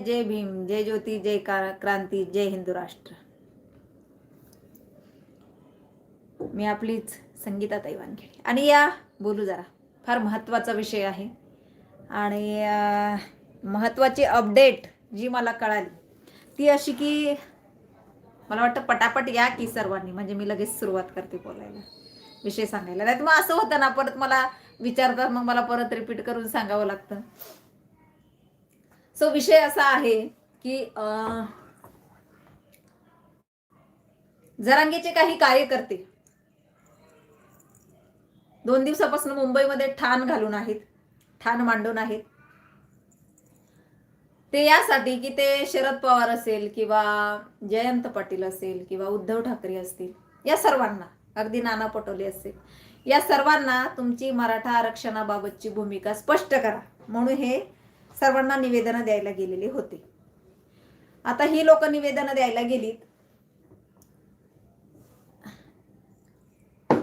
जय भीम जय ज्योती जय क्रांती जय हिंदू राष्ट्र. मी आपलीच संगीता वानखेडे. आणि या बोलू जरा. फार महत्त्वाचा विषय आहे. आणि महत्वाची महत्त्वाची अपडेट जी मला कळाली ती अशी की मला वाटतं पटापट या की सर्वांनी. म्हणजे मी लगेच सुरुवात करते बोलायला विषय सांगायला. नाही मग असं होतं ना परत मला विचारतात मग मला परत रिपीट करून सांगावं लागतं. सो विषय असा आहे की जरांगीचे जरांगेचे काही कार्यकर्ते दोन दिवसापासून मुंबईमध्ये ठाण घालून आहेत ठाण मांडून आहेत. ते यासाठी की ते शरद पवार असेल किंवा जयंत पाटील असेल किंवा उद्धव ठाकरे असतील या सर्वांना अगदी नाना पटोले असेल या सर्वांना तुमची मराठा आरक्षणाबाबतची भूमिका स्पष्ट करा. म्हणून हे सर्वांना निवेदनं द्यायला गेलेले होते. आता ही लोक निवेदनं द्यायला गेलीत.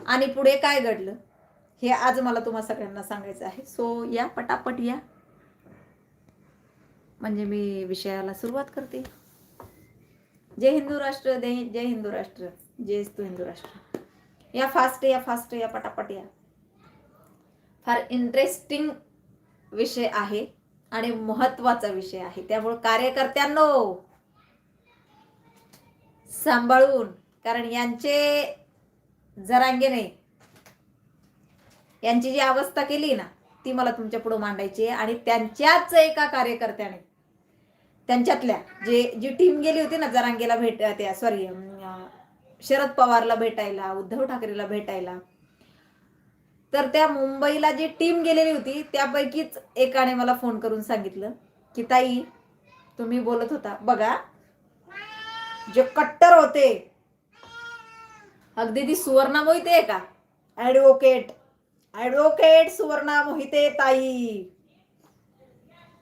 आणि पुढे काय घडलं? हे आज मला तुम्हा सगळ्यांना सांगायचं आहे. सो या पटापट या. म्हणजे मी विषयाला सुरुवात करते. जय हिंदू राष्ट्र जय जय हिंदू राष्ट्र जय तू हिंदू राष्ट्र. या फास्ट या फास्ट या पटापट या. फार इंटरेस्टिंग विषय आहे. आणि महत्त्वाचा विषय आहे. त्यामुळे कार्यकर्त्यांनो सांभाळून कारण यांचे जरांगेने यांची जी अवस्था केली ना ती मला तुमच्यापुढे मांडायची आहे. आणि त्यांच्याच एका कार्यकर्त्याने त्यांच्यातल्या जे जी टीम गेली होती ना जरांगेला भेट त्या सॉरी शरद पवारला भेटायला उद्धव ठाकरेला भेटायला तर त्या मुंबईला जी टीम गेलेली होती त्यापैकीच एकाने मला फोन करून सांगितलं की ताई तुम्ही बोलत होता. बघा जे कट्टर होते. अगदी ती सुवर्णा मोहिते आहे का? ऍडव्होकेट ऍडव्होकेट सुवर्णा मोहिते ताई.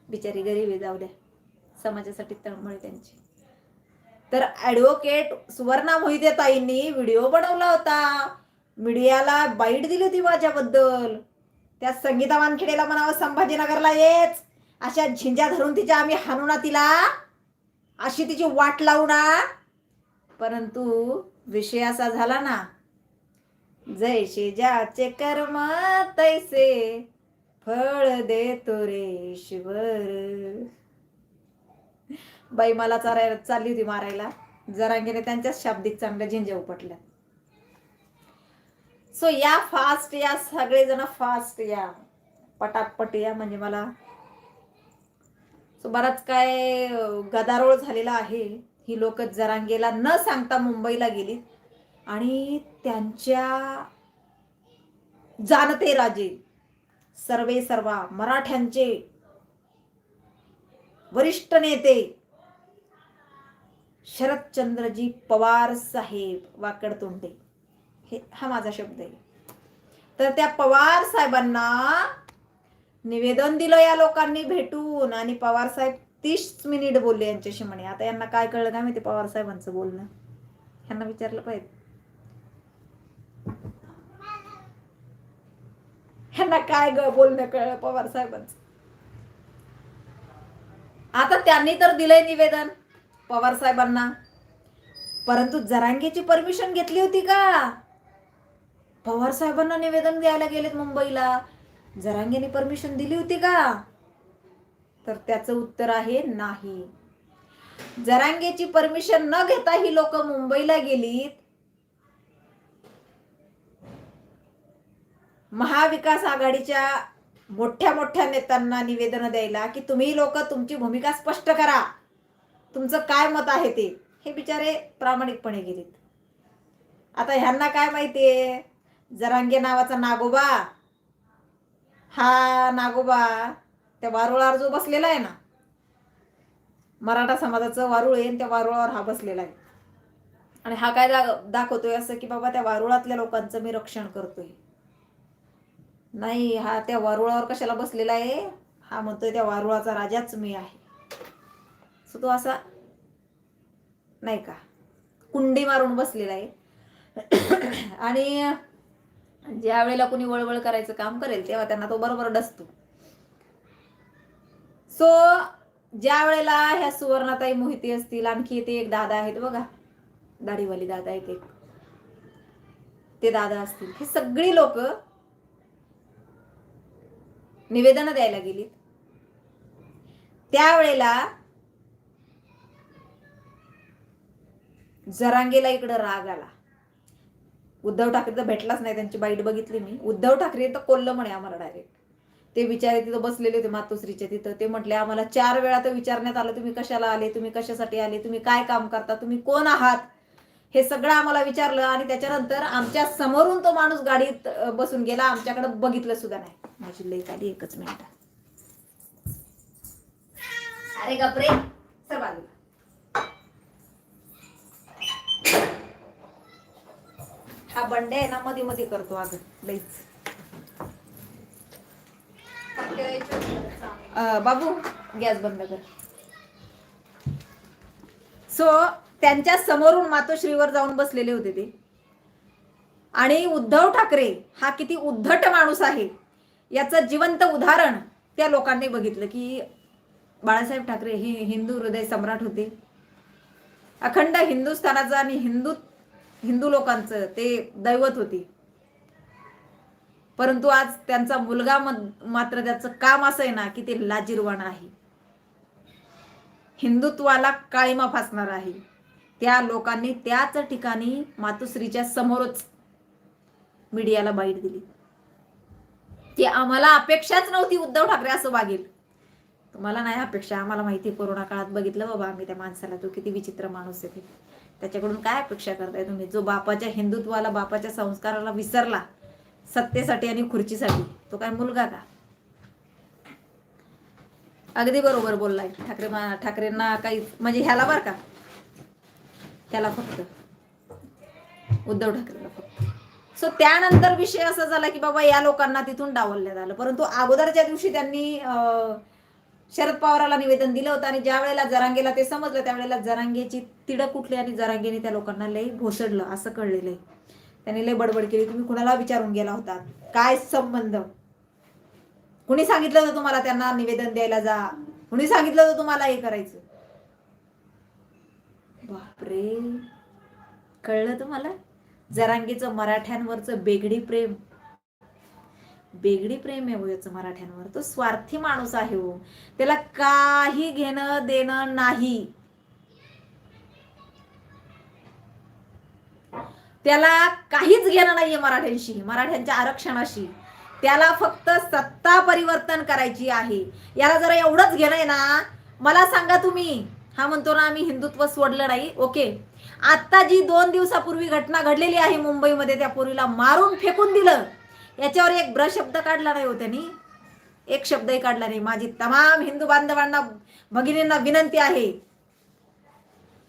बिचारी गरीब आहे जाऊ द्या. समाजासाठी तळमळ त्यांची. तर ऍडव्होकेट सुवर्णा मोहिते ताईंनी व्हिडिओ बनवला होता. मीडियाला बाईट दिली होती माझ्याबद्दल. त्या संगीता वानखेडेला म्हणावं संभाजीनगरला येच. अशा झिंजा धरून तिच्या आम्ही हाणू ना तिला. अशी तिची वाट लावू ना. परंतु विषय असा झाला ना जैसे ज्याचे कर्म तैसे फळ देतो रे ईश्वर. बाई मला चारायला चालली होती मारायला. जरांगेने त्यांच्याच शाब्दिक चांगल्या झिंज्या उपटल्या. सो या फास्ट या सगळेजण फास्ट या. पटापट या म्हणजे मला. सो बराच काय गदारोळ झालेला आहे. ही लोक जरांगेला न सांगता मुंबईला गेली. आणि त्यांच्या जाणते राजे सर्वे सर्वा मराठ्यांचे वरिष्ठ नेते शरदचंद्रजी पवार साहेब वाकडतोंडे. हे हा माझा शब्द आहे. तर त्या पवार साहेबांना निवेदन दिलं या लोकांनी भेटून आणि पवार साहेब तीस मिनिट बोलले यांच्याशी म्हणे. आता यांना काय कळलं काय माहिती पवार साहेबांचं बोलणं? यांना विचारलं पाहिजे. ह्यांना काय ग बोलणं कळलं पवार साहेबांचं? आता त्यांनी तर दिलंय निवेदन पवार साहेबांना. परंतु जरांगेची परमिशन घेतली होती का? पवार साहेबांना निवेदन द्यायला गेलेत मुंबईला. जरांगेने परमिशन दिली होती का? तर त्याचं उत्तर आहे नाही. जरांगेची परमिशन न घेता ही लोक मुंबईला गेलीत. महाविकास आघाडीच्या मोठ्या मोठ्या नेत्यांना निवेदन द्यायला की तुम्ही लोक तुमची भूमिका स्पष्ट करा. तुमचं काय मत आहे ते? हे बिचारे प्रामाणिकपणे गेलेत. आता ह्यांना काय माहितीये? जरांगे नावाचा नागोबा. हा नागोबा त्या वारुळावर जो बसलेला आहे ना मराठा समाजाचं वारुळ आहे आणि त्या वारुळावर हा बसलेला आहे. आणि हा काय दा दाखवतोय असं की बाबा त्या वारुळातल्या लोकांचं मी रक्षण करतोय. नाही हा त्या वारुळावर कशाला बसलेला आहे? हा म्हणतोय त्या वारुळाचा राजाच मी आहे. सो तो असा नाही का कुंडी मारून बसलेला आहे. आणि ज्या वेळेला कोणी वळवळ करायचं काम करेल तेव्हा त्यांना तो बरोबर डसतो. सो ज्या वेळेला ह्या सुवर्णाताई मोहिते असतील आणखी ते एक दादा आहेत बघा. दाढीवाली दादा आहेत एक. ते दादा असतील. ही सगळी लोक निवेदन द्यायला गेली त्यावेळेला जरांगेला इकडं राग आला. उद्धव ठाकरे तर भेटलाच नाही त्यांची बाईट बघितली मी. उद्धव ठाकरे तर कोल्लं म्हणे आम्हाला डायरेक्ट ते बिचारे तिथं बसलेले होते मातोश्रीच्या तिथं. ते म्हटले आम्हाला चार वेळा तर विचारण्यात आलं तुम्ही कशाला आले तुम्ही कशासाठी आले तुम्ही काय काम करता तुम्ही कोण आहात? हे सगळं आम्हाला विचारलं आणि त्याच्यानंतर आमच्या समोरून तो माणूस गाडीत बसून गेला. आमच्याकडे बघितलं सुद्धा नाही. माझी लई आली एकच मिनिट. अरे गपरे. सर हा बंडे आहे ना मध्ये मध्ये करतो अगं लईच. बाबू गॅस बंद कर. सो त्यांच्या समोरून मातोश्रीवर जाऊन बसलेले होते ते. आणि उद्धव ठाकरे हा किती उद्धट माणूस आहे. याचं जिवंत उदाहरण त्या लोकांनी बघितलं की बाळासाहेब ठाकरे हे हिंदू हृदय सम्राट होते. अखंड हिंदुस्थानाचं आणि हिंदू हिंदू लोकांचं ते दैवत होते. परंतु आज त्यांचा मुलगा मात्र त्याचं काम असं आहे ना की ते लाजीरवाण आहे. हिंदुत्वाला काळीमा फासणार आहे. त्या लोकांनी त्याच ठिकाणी मातुश्रीच्या समोरच मीडियाला बाईट दिली. की आम्हाला अपेक्षाच नव्हती उद्धव ठाकरे असं वागेल. तुम्हाला नाही अपेक्षा आम्हाला माहिती कोरोना काळात बघितलं बाबा आम्ही त्या माणसाला तो किती विचित्र माणूस आहे ते. त्याच्याकडून काय अपेक्षा करताय तुम्ही? जो बापाच्या हिंदुत्वाला बापाच्या संस्काराला विसरला सत्तेसाठी आणि खुर्चीसाठी तो काय मुलगा का? अगदी बरोबर बोललाय. ठाकरे ठाकरेंना काही म्हणजे ह्याला बर का? त्याला फक्त. उद्धव ठाकरेला फक्त. सो त्यानंतर विषय असा झाला की बाबा या लोकांना तिथून डावलण्यात आलं. परंतु अगोदरच्या दिवशी त्यांनी अं, शरद पवाराला निवेदन दिलं होतं आणि ज्या वेळेला जरांगेला ते समजलं त्यावेळेला जरांगेची तिडक कुठली आणि जरांगेने त्या लोकांना लय घोसडलं असं कळलेलं आहे. त्यांनी लय बडबड केली. तुम्ही कुणाला विचारून गेला होता? काय संबंध? कुणी सांगितलं होतं तुम्हाला त्यांना निवेदन द्यायला जा? कुणी सांगितलं होतं तुम्हाला हे करायचं? बापरे. कळलं तुम्हाला? जरांगीचं मराठ्यांवरचं बेगडी प्रेम. बेगडी प्रेम आहे हो याचं मराठ्यांवर. तो स्वार्थी माणूस आहे हो. त्याला काही घेणं देणं नाही. त्याला काहीच घेणं नाहीये मराठ्यांशी मराठ्यांच्या आरक्षणाशी. त्याला फक्त सत्ता परिवर्तन करायची आहे. याला जरा एवढंच घेणं ना मला सांगा तुम्ही. हा म्हणतो ना आम्ही हिंदुत्व सोडलं नाही. ओके. आता जी दोन दिवसापूर्वी घटना घडलेली आहे मुंबईमध्ये त्या पोरीला मारून फेकून दिलं. याच्यावर एक ब्र शब्द काढला नाही हो त्यांनी. एक शब्दही काढला नाही. माझी तमाम हिंदू बांधवांना भगिनींना विनंती आहे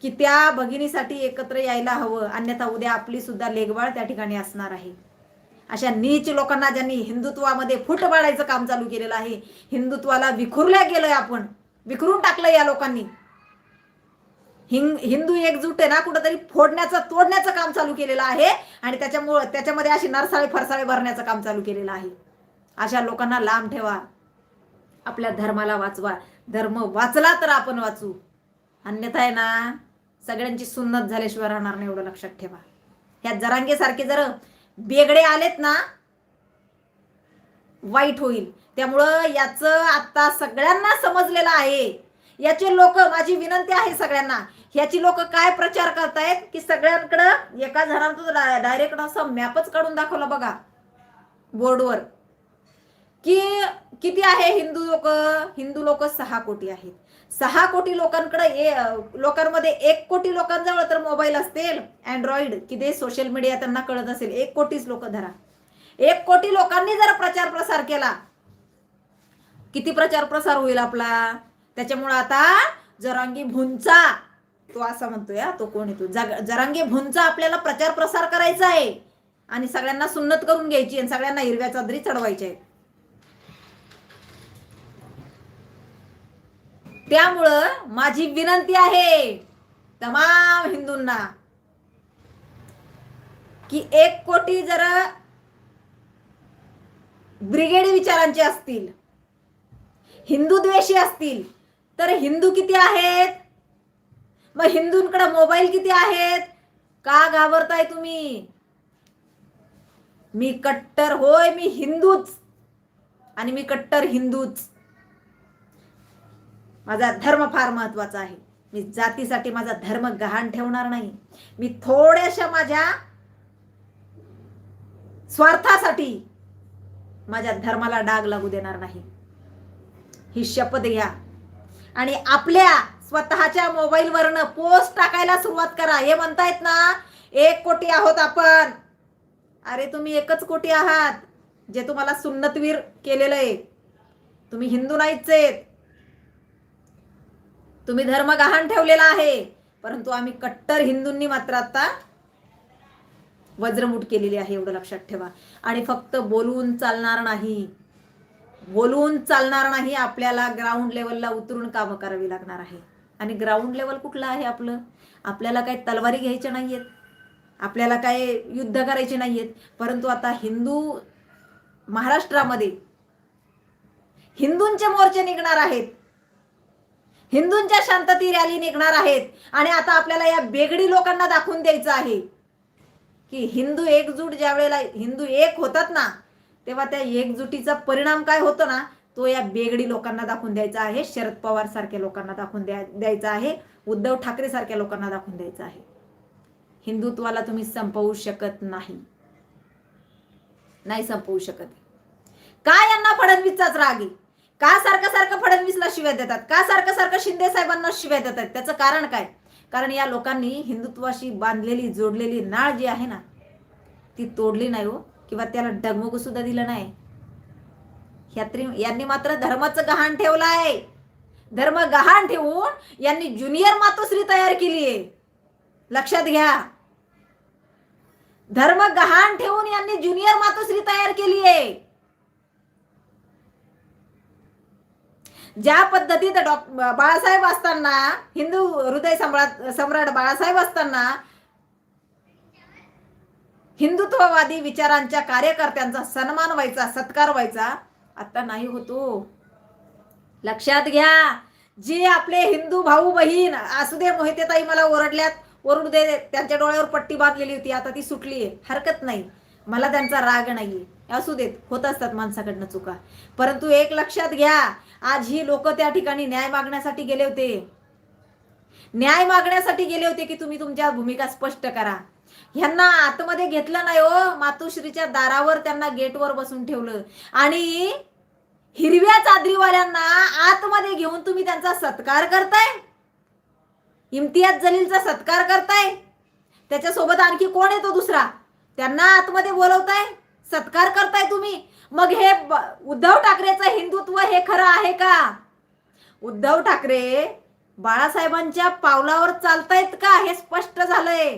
की त्या भगिनीसाठी एकत्र यायला हवं. अन्यथा उद्या आपली सुद्धा लेगबाळ त्या ठिकाणी असणार आहे. अशा नीच लोकांना ज्यांनी हिंदुत्वामध्ये फुट पाडायचं काम चालू केलेलं आहे हिंदुत्वाला विखुरल्या गेलोय आपण. विखरून टाकलं या लोकांनी. हिंग हिंदू एकजूट आहे ना कुठंतरी फोडण्याचं तोडण्याचं काम चालू केलेलं आहे. आणि त्याच्यामुळं त्याच्यामध्ये अशी नरसाळे फरसाळे भरण्याचं काम चालू केलेलं आहे. अशा लोकांना लांब ठेवा. आपल्या धर्माला वाचवा. धर्म वाचला तर आपण वाचू. अन्यथा आहे ना सगळ्यांची सुन्नत झाल्याशिवाय राहणार नाही एवढं लक्षात ठेवा. ह्या जरांगेसारखे जर बेगडे आलेत ना वाईट होईल. त्यामुळं याचं आता सगळ्यांना समजलेलं आहे. याचे लोक माझी विनंती आहे सगळ्यांना. याची लोक काय प्रचार करतायत की सगळ्यांकडं एका जणांचं डायरेक्ट असं मॅपच काढून दाखवलं बघा. बोर्डवर की किती आहे हिंदू लोक? हिंदू लोक सहा कोटी आहेत. सहा कोटी लोकांकडे लोकांमध्ये एक कोटी लोकांजवळ तर मोबाईल असतील अँड्रॉइड की ते सोशल मीडिया त्यांना कळत असेल एक कोटीच लोक धरा. एक कोटी लोकांनी जर प्रचार प्रसार केला किती प्रचार प्रसार होईल आपला? त्याच्यामुळं आता जरांगी भुंचा तो असा म्हणतोय तो कोण येतो जरांगी भुंचा आपल्याला प्रचार प्रसार करायचा आहे. आणि सगळ्यांना सुन्नत करून घ्यायची आणि सगळ्यांना हिरव्या चादरी चढवायच्या आहेत. त्यामुळं माझी विनंती आहे तमाम हिंदूंना की एक कोटी जर ब्रिगेड विचारांचे असतील हिंदू द्वेषी असतील तर हिंदू किती आहेत? मग हिंदूंकडे मोबाईल किती आहेत? का घाबरताय तुम्ही? मी कट्टर होय मी हिंदूच. आणि मी कट्टर हिंदूच. माझा धर्म फार महत्त्वाचा आहे. मी जातीसाठी माझा धर्म गहाण ठेवणार नाही. मी थोड्याशा माझ्या स्वार्थासाठी माझ्या धर्माला डाग लागू देणार नाही. ही शपथ घ्या. आणि आपल्या स्वतःच्या मोबाईलवरनं पोस्ट टाकायला सुरुवात करा. हे म्हणतायत ना एक कोटी आहोत आपण. अरे तुम्ही एकच कोटी आहात. जे तुम्हाला सुन्नतवीर केलेलं आहे. तुम्ही हिंदू नाहीच आहेत. तुम्ही धर्म गहाण ठेवलेला आहे. परंतु आम्ही कट्टर हिंदूंनी मात्र आता वज्रमूट केलेली आहे एवढं लक्षात ठेवा. आणि फक्त बोलून चालणार नाही. बोलून चालणार नाही आपल्याला ग्राउंड लेवलला उतरून कामं करावी लागणार आहे. आणि ग्राउंड लेवल कुठलं आहे आपलं? आपल्याला काही तलवारी घ्यायच्या नाहीयेत. आपल्याला काय युद्ध करायचे नाहीयेत. परंतु आता हिंदू महाराष्ट्रामध्ये हिंदूंचे मोर्चे निघणार आहेत. हिंदूंच्या शांतती रॅली निघणार आहेत. आणि आता आपल्याला या बेगडी लोकांना दाखवून द्यायचं आहे की हिंदू एकजूट ज्या वेळेला हिंदू एक होतात ना तेव्हा त्या एकजुटीचा परिणाम काय होतो ना तो या बेगडी लोकांना दाखवून द्यायचा आहे शरद पवार सारख्या लोकांना दाखवून द्या द्यायचा आहे उद्धव ठाकरे सारख्या लोकांना दाखवून द्यायचा आहे. हिंदुत्वाला तुम्ही संपवू शकत नाही. नाही संपवू शकत. का यांना फडणवीसचाच राग आहे? का सारखं सारखं फडणवीसला शिव्या देतात? का सारखं सारखं शिंदे साहेबांना शिव्या देतात? त्याचं कारण काय? कारण या लोकांनी हिंदुत्वाशी बांधलेली जोडलेली नाळ जी आहे ना ती तोडली नाही हो. किंवा त्याला डगमगू सुद्धा दिलं नाही. यात्री यांनी मात्र धर्माचं गहाण ठेवलं आहे. धर्म गहाण ठेवून यांनी ज्युनियर मातोश्री तयार केली आहे. लक्षात घ्या. धर्म गहाण ठेवून यांनी ज्युनियर मातोश्री तयार केली आहे. ज्या पद्धतीत डॉ बाळासाहेब असताना हिंदू हृदय सम्राट सम्राट बाळासाहेब असताना हिंदुत्ववादी विचारांच्या कार्यकर्त्यांचा सन्मान व्हायचा सत्कार व्हायचा आता नाही होतो. लक्षात घ्या जे आपले हिंदू भाऊ बहीण असू दे मोहितेताई मला ओरडल्यात ओरडू दे त्यांच्या डोळ्यावर पट्टी बांधलेली होती आता ती सुटली आहे हरकत नाही. मला त्यांचा राग नाहीये. असू देत होत असतात माणसाकडनं चुका. परंतु एक लक्षात घ्या आज ही लोक त्या ठिकाणी न्याय मागण्यासाठी गेले होते. न्याय मागण्यासाठी गेले होते की तुम्ही तुमच्या भूमिका स्पष्ट करा. ह्यांना आतमध्ये घेतलं नाही हो मातोश्रीच्या दारावर त्यांना गेटवर बसून ठेवलं. आणि हिरव्या चादरीवाल्यांना आतमध्ये घेऊन तुम्ही त्यांचा सत्कार करताय? इम्तियाज जलीलचा सत्कार करताय? त्याच्यासोबत आणखी कोण येतो दुसरा? त्यांना आतमध्ये बोलवताय? सत्कार करताय तुम्ही? मग हे उद्धव ठाकरेचं हिंदुत्व हे खरं आहे का? उद्धव ठाकरे बाळासाहेबांच्या पावलावर चालतायत का? हे स्पष्ट झालंय.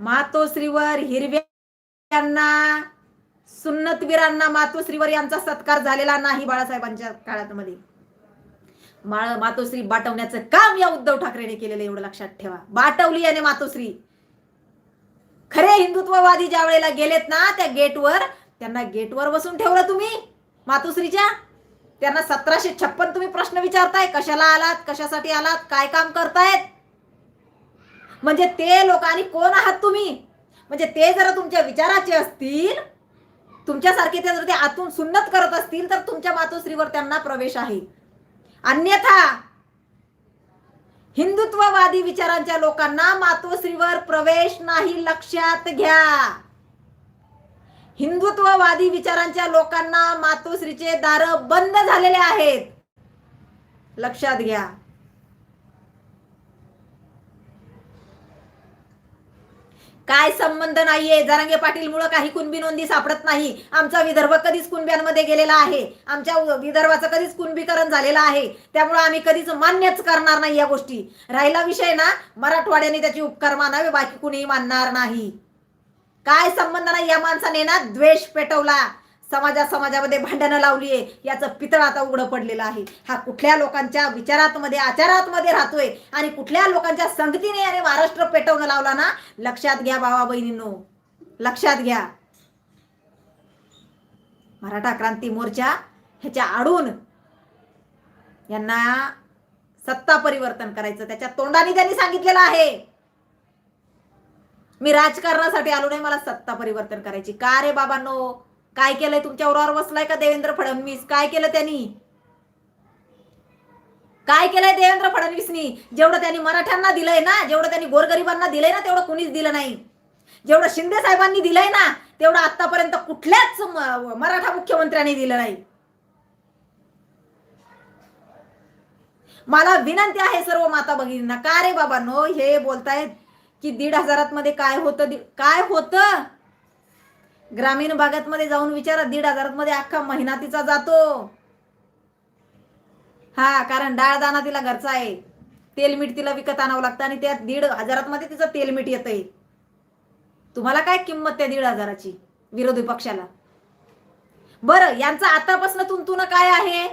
मातोश्रीवर हिरव्यांना सुन्नतवीरांना मातोश्रीवर यांचा सत्कार झालेला नाही बाळासाहेबांच्या काळात मध्ये माळ मातोश्री बाटवण्याचं काम या उद्धव ठाकरेने केलेलं एवढं लक्षात ठेवा. बाटवली याने मातोश्री. खरे हिंदुत्ववादी ज्या वेळेला गेलेत ना त्या गेटवर त्यांना गेटवर बसून ठेवलं तुम्ही मातोश्रीच्या. त्यांना सतराशे छप्पन तुम्ही प्रश्न विचारताय कशाला आलात कशासाठी आलात काय काम करतायत? म्हणजे ते लोक आणि कोण आहात तुम्ही? म्हणजे ते जर तुमच्या विचाराचे असतील तुमच्यासारखे ते जर ते आतून सुन्नत करत असतील तर तुमच्या मातोश्रीवर त्यांना प्रवेश आहे. अन्यथा हिंदुत्ववादी विचारांच्या लोकांना मातोश्रीवर प्रवेश नाही लक्षात घ्या. हिंदुत्ववादी विचारांच्या लोकांना मातोश्रीचे दार बंद झालेले आहेत. लक्षात घ्या. काय संबंध नाहीये? जरांगे पाटील मुळे काही कुणबी नोंदी सापडत नाही. आमचा विदर्भ कधीच कुणब्यांमध्ये गेलेला आहे. आमच्या विदर्भाचं कधीच कुणबीकरण झालेलं आहे. त्यामुळे आम्ही कधीच मान्यच करणार नाही या गोष्टी. राहिला विषय ना मराठवाड्याने त्याची उपकार मानावे बाकी कुणीही मानणार नाही. काय संबंध नाही या माणसाने ना? द्वेष पेटवला. समाजा समाजामध्ये भांडणं लावलीये याचं पितळ आता उघडं पडलेलं आहे. हा कुठल्या लोकांच्या विचारात मध्ये आचारात मध्ये राहतोय आणि कुठल्या लोकांच्या संगतीने याने महाराष्ट्र पेटवणं लावला ना? लक्षात घ्या बाबा बहिणींनो. लक्षात घ्या. मराठा क्रांती मोर्चा ह्याच्या आडून यांना सत्ता परिवर्तन करायचं. त्याच्या तोंडाने त्यांनी सांगितलेलं आहे. मी राजकारणासाठी आलो नाही मला सत्ता परिवर्तन करायची. का रे बाबांनो? काय केलंय तुमच्या उरावर बसलाय का देवेंद्र फडणवीस? काय केलं त्यांनी? काय केलंय देवेंद्र फडणवीसनी? जेवढं त्यांनी मराठ्यांना दिलंय ना जेवढं त्यांनी गोरगरिबांना दिलंय ना तेवढं कुणीच दिलं नाही. जेवढं शिंदे साहेबांनी दिलंय ना तेवढं आतापर्यंत कुठल्याच मराठा मुख्यमंत्र्यांनी दिलं नाही. मला विनंती आहे सर्व माता भगिनींना का रे बाबांनो हे बोलतायत की दीड हजारात मध्ये काय होतं काय होतं? ग्रामीण भागात मध्ये जाऊन विचारा दीड हजारात मध्ये अख्खा महिना तिचा जातो. हा कारण डाळ दाना तिला घरचा आहे. तेल मीठ तिला विकत आणावं लागतं आणि त्या दीड हजारात मध्ये तिचं तेल मीठ येतंय. तुम्हाला काय किंमत त्या दीड हजाराची विरोधी पक्षाला? बरं यांचा आतापासून तुंतुन काय आहे?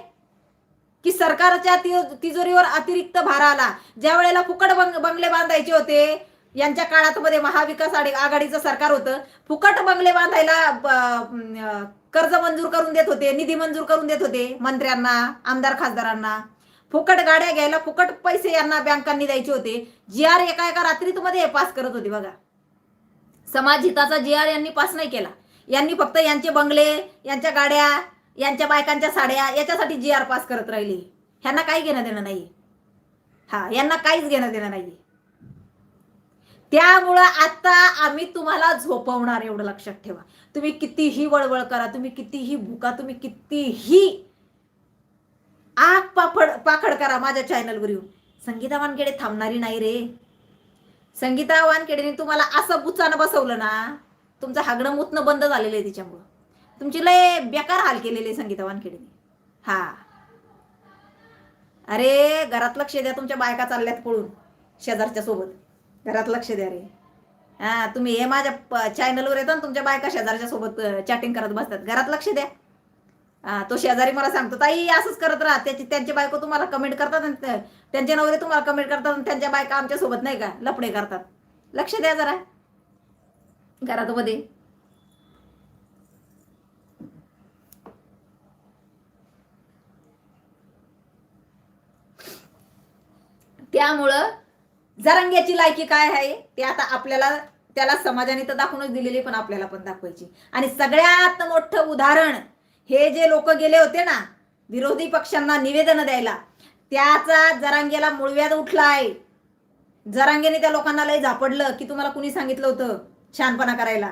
की सरकारच्या तिजोरीवर अतिरिक्त भार आला. ज्या वेळेला फुकट बंग बंगले बांधायचे होते यांच्या काळात मध्ये महाविकास आघाडी- आघाडीचं सरकार होतं. फुकट बंगले बांधायला कर्ज मंजूर करून देत होते निधी मंजूर करून देत होते मंत्र्यांना आमदार खासदारांना. फुकट गाड्या घ्यायला फुकट पैसे यांना बँकांनी द्यायचे होते. जी आर एका एका रात्रीत मध्ये पास करत होते बघा. समाज हिताचा जी आर यांनी पास नाही केला. यांनी फक्त यांचे बंगले यांच्या गाड्या यांच्या बायकांच्या साड्या याच्यासाठी जी आर पास करत राहिली. ह्यांना काही घेणं देणं नाही हा यांना काहीच घेणं देणं नाही त्यामुळं आता आम्ही तुम्हाला झोपवणार एवढं लक्षात ठेवा. तुम्ही कितीही वळवळ करा तुम्ही कितीही भुका तुम्ही कितीही आग पापड पाखड करा माझ्या चॅनलवर येऊन. संगीता वानखेडे थांबणारी नाही रे. संगीता वानखेडेने तुम्हाला असं बुचानं बसवलं ना तुमचं हागणं मुतणं बंद झालेलं आहे तिच्यामुळं. तुमची लय बेकार हाल केलेले आहे संगीता वानखेडेने. हा. अरे घरात लक्ष द्या तुमच्या बायका चालल्यात पळून शेजारच्या सोबत. घरात लक्ष द्या रे. हा तुम्ही हे माझ्या चॅनलवर येतो ना तुमच्या बायका शेजारच्या सोबत चॅटिंग करत बसतात. घरात लक्ष द्या. हा तो शेजारी मला सांगतो ताई असंच करत राहा. त्याची त्यांची बायको तुम्हाला कमेंट करतात आणि त्यांचे नवरे तुम्हाला कमेंट करतात आणि त्यांच्या बायका आमच्यासोबत नाही का लपडे करतात. लक्ष द्या जरा. घरात मध्ये त्यामुळं जरांग्याची लायकी काय आहे ते आता आपल्याला त्याला समाजाने तर दाखवूनच दिलेली पण आपल्याला पण दाखवायची. आणि सगळ्यात मोठं उदाहरण हे जे लोक गेले होते ना विरोधी पक्षांना निवेदन द्यायला त्याचा जरांगेला उठला उठलाय. जरांगेने त्या लोकांना लय झापडलं की तुम्हाला कुणी सांगितलं होतं? छानपणा करायला.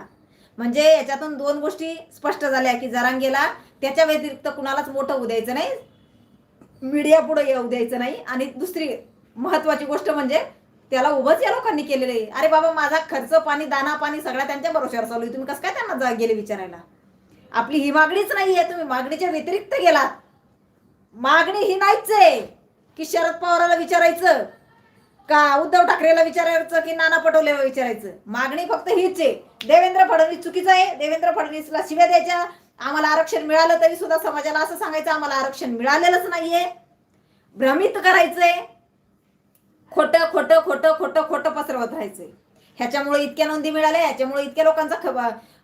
म्हणजे याच्यातून दोन गोष्टी स्पष्ट झाल्या की जरांगेला त्याच्या व्यतिरिक्त कुणालाच मोठं होऊ द्यायचं नाही मीडिया पुढे येऊ द्यायचं नाही. आणि दुसरी महत्वाची गोष्ट म्हणजे त्याला उभंच या लोकांनी केलेलं आहे. अरे बाबा माझा खर्च पाणी दाना पाणी सगळा त्यांच्या भरोश्यावर चालू आहे. तुम्ही कसं काय त्यांना जा गेले विचारायला? आपली ही मागणीच नाहीये. तुम्ही मागणीच्या व्यतिरिक्त गेलात. मागणी ही नाहीच आहे की शरद पवाराला विचारायचं का उद्धव ठाकरेला विचारायचं की नाना पटोलेला विचारायचं. मागणी फक्त हीच आहे. देवेंद्र फडणवीस चुकीचं आहे. देवेंद्र फडणवीसला शिव्या द्यायच्या. आम्हाला आरक्षण मिळालं तरी सुद्धा समाजाला असं सांगायचं आम्हाला आरक्षण मिळालेलंच नाहीये. भ्रमित करायचंय. खोटं खोटं खोटं खोटं खोटं पसरवत राहायचंय. ह्याच्यामुळे इतक्या नोंदी मिळाल्या ह्याच्यामुळे इतक्या लोकांचा ख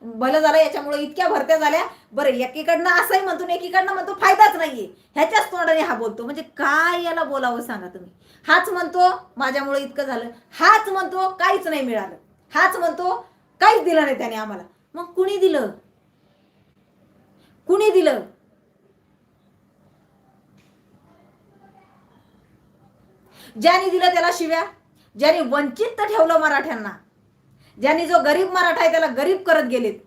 भलं झालं याच्यामुळे इतक्या भरत्या झाल्या. बरं एकीकडनं असंही म्हणतो एकीकडनं म्हणतो फायदाच नाहीये. ह्याच्याच तोंडाने हा बोलतो. म्हणजे काय याला बोलावं सांगा तुम्ही? हाच म्हणतो माझ्यामुळे इतकं झालं. हाच म्हणतो काहीच नाही मिळालं. हाच म्हणतो काहीच दिलं नाही त्याने आम्हाला. मग कुणी दिलं? कुणी दिलं? ज्याने दिलं त्याला शिव्या ज्याने वंचित ठेवलं मराठ्यांना ज्यांनी जो गरीब मराठा आहे त्याला गरीब करत गेलेत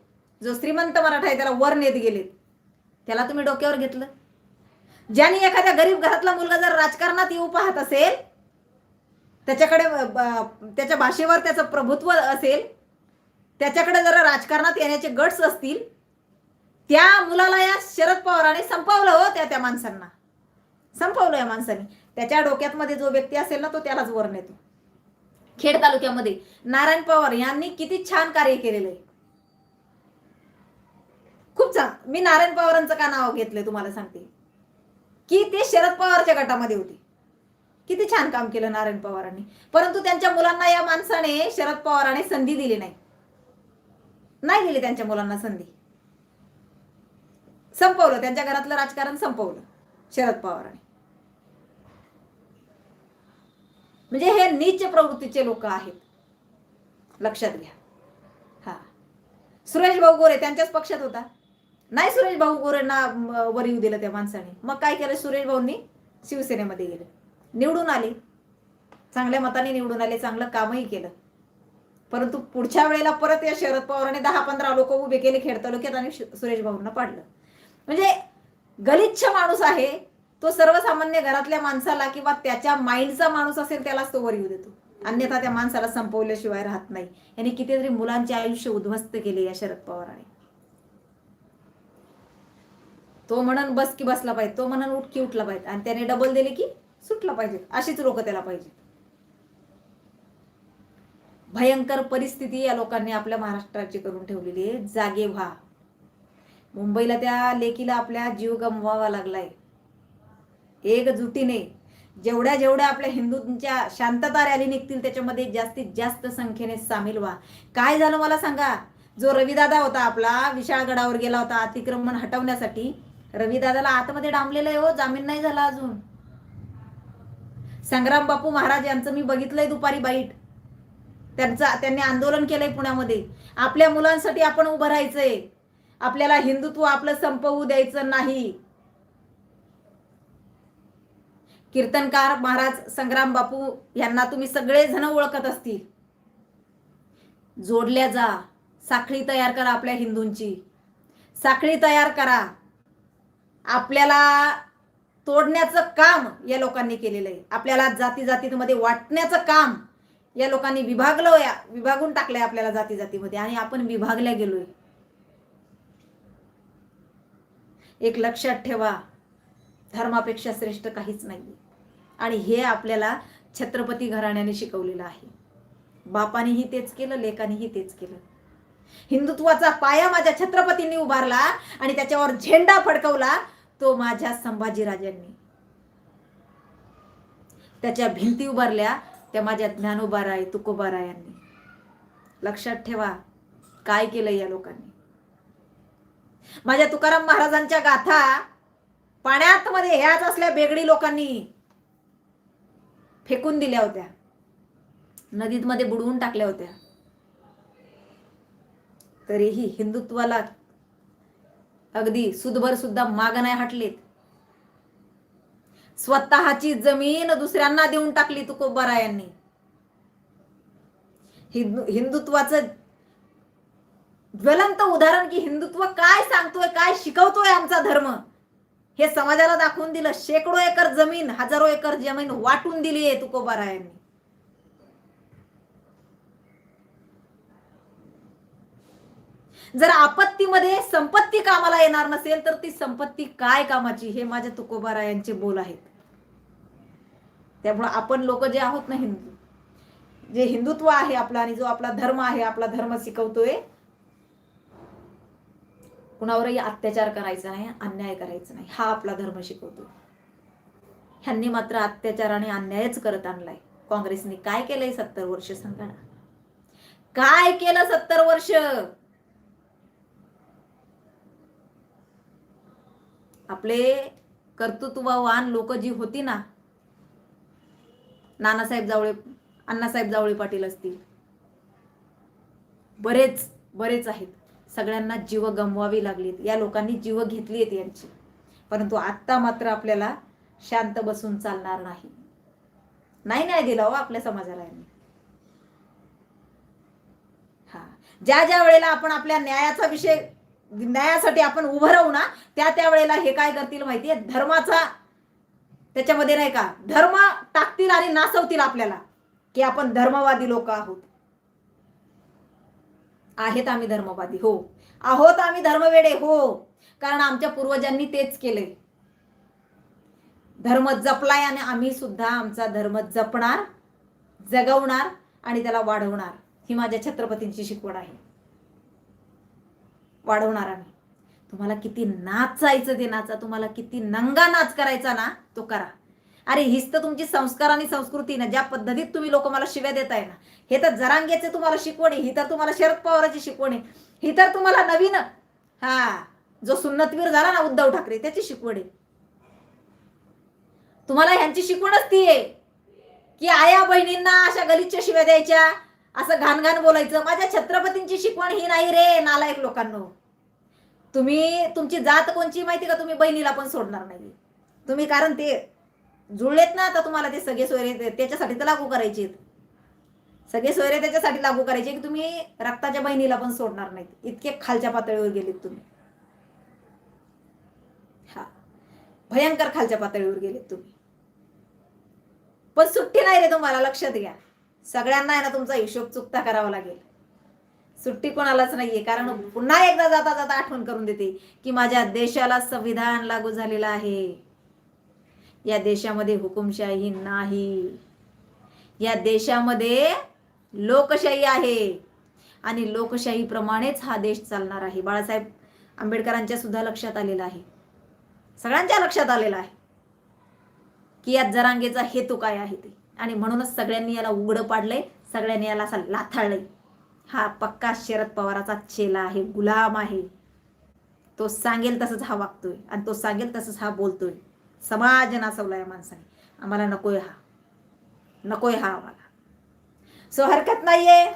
जो श्रीमंत मराठा आहे त्याला वर नेत गेलेत त्याला तुम्ही डोक्यावर घेतलं? ज्यांनी एखाद्या गरीब घरातला मुलगा जर राजकारणात येऊ पाहत असेल त्याच्याकडे त्याच्या भाषेवर त्याचं प्रभुत्व असेल त्याच्याकडे जर राजकारणात येण्याचे गट्स असतील त्या मुलाला या शरद पवाराने संपवलं हो त्या त्या माणसांना. संपवलं या माणसांनी. त्याच्या डोक्यात मध्ये जो व्यक्ती असेल ना तो त्यालाच वर नेतो खेड तालुक्यामध्ये नारायण पवार यांनी किती छान कार्य केलेलं आहे. खूप छान. मी नारायण पवारांचं का नाव घेतलंय तुम्हाला सांगते. की ते शरद पवारच्या गटामध्ये होते. किती छान काम केलं नारायण पवारांनी. परंतु त्यांच्या मुलांना या माणसाने शरद पवाराने संधी दिली नाही. नाही दिली त्यांच्या मुलांना संधी. संपवलं. त्यांच्या घरातलं राजकारण संपवलं. शरद पवारांनी. म्हणजे हे नीच प्रवृत्तीचे लोक आहेत. लक्षात घ्या. हा. सुरेश भाऊ गोरे त्यांच्याच पक्षात होता. नाही सुरेश भाऊ गोरेंना वरीव वर येऊ दिलं त्या माणसाने. मग काय केलं? सुरेश भाऊंनी शिवसेनेमध्ये गेले. निवडून आले. चांगल्या मताने निवडून आले चांगलं कामही केलं. परंतु पुढच्या वेळेला परत या शरद पवारांनी दहा पंधरा लोक उभे केले खेड तालुक्यात आणि सुरेश भाऊंना पाडलं. म्हणजे गलिच्छ माणूस आहे. तो सर्वसामान्य घरातल्या माणसाला किंवा त्याच्या माइंडचा माणूस असेल त्यालाच तो वर येऊ देतो. अन्यथा त्या माणसाला संपवल्याशिवाय राहत नाही. यांनी कितीतरी मुलांचे आयुष्य उद्ध्वस्त केले या शरद पवाराने. तो म्हणून बस की बसला पाहिजे. तो म्हणून उठ की उठला पाहिजे. आणि त्याने डबल दिले की सुटला पाहिजे. अशीच लोक त्याला पाहिजे भयंकर परिस्थिती या लोकांनी आपल्या महाराष्ट्राची करून ठेवलेली आहे. जागे व्हा. मुंबईला त्या लेकीला आपल्या जीव गमवावा लागलाय. एकजुटीने जेवढ्या जेवढ्या आपल्या हिंदूंच्या शांतता रॅली निघतील त्याच्यामध्ये जास्तीत जास्त संख्येने सामील व्हा. काय झालं मला सांगा? जो रविदादा होता आपला विशाळगडावर गेला होता अतिक्रमण हटवण्यासाठी रविदादाला आतमध्ये डांबलेलं आहे हो जामीन नाही झाला अजून. संग्राम बापू महाराज यांचं मी बघितलंय दुपारी बाईट. त्यांचा त्यांनी आंदोलन केलंय पुण्यामध्ये. आपल्या मुलांसाठी आपण उभं राहायचंय. आपल्याला हिंदुत्व आपलं संपवू द्यायचं नाही. कीर्तनकार महाराज संग्राम बापू यांना तुम्ही सगळे जण ओळखत असतील. जोडल्या जा. साखळी तयार करा आपल्या हिंदूंची. साखळी तयार करा. आपल्याला तोडण्याचं काम या लोकांनी केलेलं आहे. आपल्याला जाती जातीमध्ये वाटण्याचं काम या लोकांनी विभागलं या विभागून टाकलंय आपल्याला जाती जातीमध्ये आणि आपण विभागल्या गेलोय. एक लक्षात ठेवा. धर्मापेक्षा श्रेष्ठ काहीच नाही आणि हे आपल्याला छत्रपती घराण्याने शिकवलेलं आहे. बापानेही तेच केलं लेखानेही तेच केलं. हिंदुत्वाचा पाया माझ्या छत्रपतींनी उभारला आणि त्याच्यावर झेंडा फडकवला तो माझ्या संभाजीराजांनी. त्याच्या भिंती उभारल्या त्या माझ्या ज्ञानोबाराय तुकोबारायांनी. लक्षात ठेवा काय केलं या लोकांनी? माझ्या तुकाराम महाराजांच्या गाथा पाण्यात मध्ये ह्याच असल्या बेगडी लोकांनी फेकून दिल्या होत्या. नदीत मध्ये बुडवून टाकल्या होत्या. तरीही हिंदुत्वाला अगदी सुदभर सुद्धा माग नाही हटलीत. स्वतःची जमीन दुसऱ्यांना देऊन टाकली तुकोबारा यांनी हिंदू हिंदुत्वाचं ज्वलंत उदाहरण की हिंदुत्व काय सांगतोय काय शिकवतोय आमचा धर्म? हे समाजाला दाखवून दिलं शेकडो एकर जमीन हजारो एकर जमीन वाटून दिली आहे तुकोबारायांनी. जर आपत्तीमध्ये संपत्ती कामाला येणार नसेल तर ती संपत्ती काय कामाची हे माझ्या तुकोबारायांचे बोल आहेत. त्यामुळे आपण लोक जे आहोत ना हिंदू जे हिंदुत्व आहे आपला आणि जो आपला धर्म आहे आपला धर्म शिकवतोय कुणावरही अत्याचार करायचा नाही अन्याय करायचा नाही. हा आपला धर्म शिकवतो. ह्यांनी मात्र अत्याचार आणि अन्यायच करत आणलाय. काँग्रेसने काय केलंय सत्तर वर्ष सांगा ना. काय केलं सत्तर वर्ष? आपले कर्तृत्ववान लोक जी होती ना नानासाहेब जावळे अण्णासाहेब जावळे पाटील असतील. बरेच बरेच आहेत. सगळ्यांना जीव गमवावी लागलीत या लोकांनी जीव घेतली आहेत यांची. परंतु आत्ता मात्र आपल्याला शांत बसून चालणार नाही. नाही नाही दिला हो आपल्या समाजाला यांनी. हा. ज्या ज्या वेळेला आपण आपल्या न्यायाचा विषय न्यायासाठी आपण उभं राहू ना त्या त्या वेळेला हे काय करतील माहितीये धर्माचा त्याच्यामध्ये नाही का धर्म टाकतील आणि नाचवतील आपल्याला की आपण धर्मवादी लोक आहोत. आहेत आम्ही धर्मवादी हो. आहोत आम्ही धर्मवेडे हो. कारण आमच्या पूर्वजांनी तेच केले धर्म जपलाय आणि आम्ही सुद्धा आमचा धर्म जपणार जगवणार आणि त्याला वाढवणार. ही माझ्या छत्रपतींची शिकवण आहे. वाढवणार आम्ही. तुम्हाला किती नाचायचं ते नाचा तुम्हाला किती नंगा नाच करायचा ना तो करा. अरे हीच तर तुमची संस्कार आणि संस्कृती ना ज्या पद्धतीत तुम्ही लोक मला शिव्या देताय ना हे तर जरांगेचे तुम्हाला शिकवण आहे ही तर तुम्हाला शरद पवाराची शिकवण आहे ही तर तुम्हाला नवीन हा जो सुन्नतवीर झाला ना उद्धव ठाकरे त्याची शिकवण आहे. तुम्हाला ह्यांची शिकवणच ती आहे की आया बहिणींना अशा गलिच्छ शिव्या द्यायच्या असं घाण घाण बोलायचं माझ्या छत्रपतींची शिकवण ही नाही रे नालायक लोकांनो. तुम्ही तुमची जात कोणची माहिती का? तुम्ही बहिणीला पण सोडणार नाही. तुम्ही कारण ते जुळलेत ना आता तुम्हाला ते सगळे सोयरे त्याच्यासाठी तर लागू करायचे सगळे सोयरे त्याच्यासाठी लागू करायचे की तुम्ही रक्ताच्या बहिणीला पण सोडणार नाहीत. इतके खालच्या पातळीवर गेलेत तुम्ही. हा. भयंकर खालच्या पातळीवर गेलेत तुम्ही. पण सुट्टी नाही रे तुम्हाला लक्षात घ्या. सगळ्यांना आहे ना तुमचा हिशोब चुकता करावा लागेल. सुट्टी कोणालाच नाहीये. कारण पुन्हा एकदा जाता जाता आठवण करून देते की माझ्या देशाला संविधान लागू झालेलं आहे. या देशामध्ये हुकुमशाही नाही. या देशामध्ये लोकशाही आहे. आणि लोकशाहीप्रमाणेच हा देश चालणार आहे. बाळासाहेब आंबेडकरांच्या सुद्धा लक्षात आलेला आहे. सगळ्यांच्या लक्षात आलेला आहे. की या जरांगेचा हेतू काय आहे ते? आणि म्हणूनच सगळ्यांनी याला उघडं पाडलंय. सगळ्यांनी याला असं लाथाळलंय. हा पक्का शरद पवाराचा चेला आहे. गुलाम आहे. तो सांगेल तसंच हा वागतोय. आणि तो सांगेल तसंच हा बोलतोय. समाज नाचवला या माणसाने. आम्हाला नकोय हा. नकोय हा आम्हाला. सो हरकत नाहीये.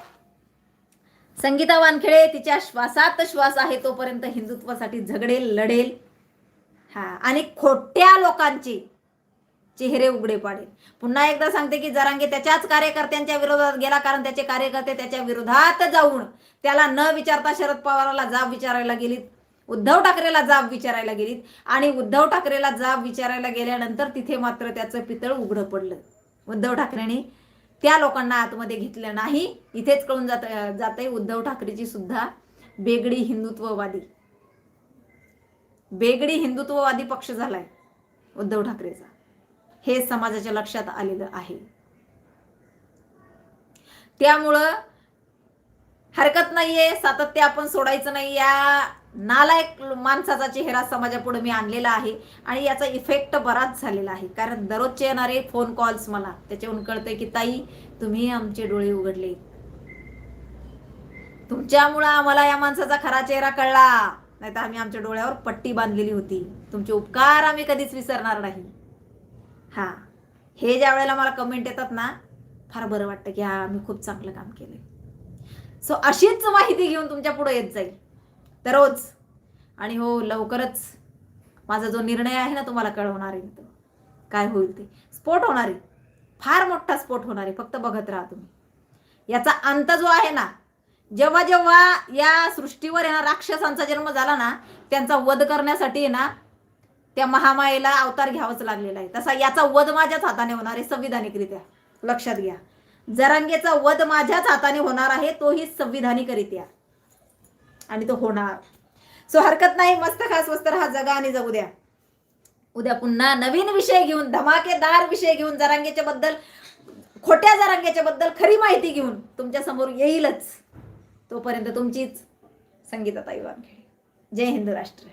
संगीता वानखेडे तिच्या श्वासात श्वास आहे तोपर्यंत हिंदुत्वासाठी झगडेल लढेल हा आणि खोट्या लोकांचे चेहरे उघडे पाडेल. पुन्हा एकदा सांगते की जरांगे त्याच्याच कार्यकर्त्यांच्या विरोधात गेला कारण त्याचे कार्यकर्ते त्याच्या विरोधात जाऊन त्याला न विचारता शरद पवाराला जाब विचारायला गेलीत. उद्धव ठाकरेला जाब विचारायला गेलीत आणि उद्धव ठाकरेला जाब विचारायला गेल्यानंतर तिथे मात्र त्याचं पितळ उघडं पडलं. उद्धव ठाकरेंनी त्या लोकांना आतमध्ये घेतलं नाही. इथेच कळून जात जाते उद्धव ठाकरेची सुद्धा बेगडी हिंदुत्ववादी. बेगडी हिंदुत्ववादी पक्ष झालाय उद्धव ठाकरेचा. हे समाजाच्या लक्षात आलेलं आहे. त्यामुळं हरकत नाहीये सातत्य आपण सोडायचं नाही या नालायक माणसाचा चेहरा समाजापुढे मी आणलेला आहे आणि याचा इफेक्ट बराच झालेला आहे. कारण दररोजचे येणारे फोन कॉल्स मला त्याच्याहून कळतंय की ताई तुम्ही आमचे डोळे उघडले. तुमच्यामुळं आम्हाला या माणसाचा खरा चेहरा कळला. नाही तर आम्ही आमच्या डोळ्यावर पट्टी बांधलेली होती. तुमचे उपकार आम्ही कधीच विसरणार नाही. हा. हे ज्या वेळेला मला कमेंट येतात ना फार बरं वाटतं की हा आम्ही खूप चांगलं काम केलंय. सो अशीच माहिती घेऊन तुमच्यापुढे येत जाईल. दररोज आणि हो लवकरच. माझा जो निर्णय आहे ना तुम्हाला कळवणार आहे तो. काय होईल ते. स्फोट होणार आहे. फार मोठा स्फोट होणार आहे. फक्त बघत राहा तुम्ही. याचा अंत जो आहे ना जेव्हा जेव्हा या सृष्टीवर आहे ना राक्षसांचा जन्म झाला ना त्यांचा वध करण्यासाठी आहे ना त्या महामायेला अवतार घ्यावाच लागलेला आहे. तसा याचा वध माझ्याच हाताने होणार आहे संविधानिकरित्या. लक्षात घ्या. जरांगेचा वध माझ्याच हाताने होणार आहे तोही संविधानिकरित्या. आणि तो होणार. सो हरकत नाही मस्त खास मस्त राहा जगा आणि जगू द्या. उद्या पुन्हा नवीन विषय घेऊन धमाकेदार विषय घेऊन जरांगेच्या बद्दल खोट्या जरांगेच्या बद्दल खरी माहिती घेऊन तुमच्यासमोर येईलच. तोपर्यंत तुमचीच संगीता ताई वानखेडे. जय हिंद राष्ट्र.